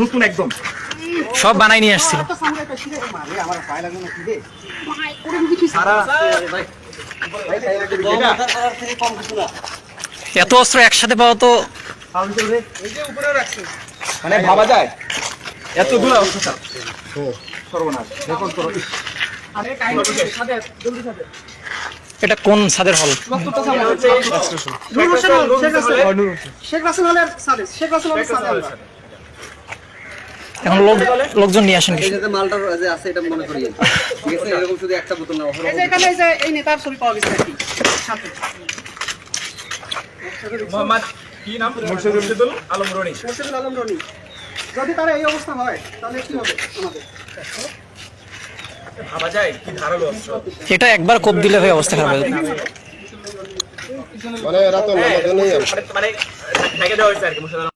নতুন একদম। সব বানাই নিয়ে আসছিল। এত অস্ত্র একসাথে পাওয়া তো মানে ভাবা যায়। এতগুলো অত্যাচার সর্বনাশ। এটা কোন ছাদের হল? এখন লোক লোকজন নিয়ে আসেন মালটা যে আছে এটা মনে করি ঠিক আছে এরকম শুধু একটা বোতল না এই যে এখানে এই যে এই নেতার ছবি পাওয়া গেছে সাথে। মোহাম্মদ কি নাম? মুর্শিদুল আলম রনি মোর্শেদুল আলম রনি যদি তারা এই অবস্থা হয় তাহলে কি হবে আমাদের? ভাবা যায় কি ধারালো অস্ত্র? এটা একবার কোপ দিলে ভাই অবস্থা খারাপ হয়ে যাবে। মানে মানে ঢেকে দেওয়া হয়েছে আর কি মুর্শিদুল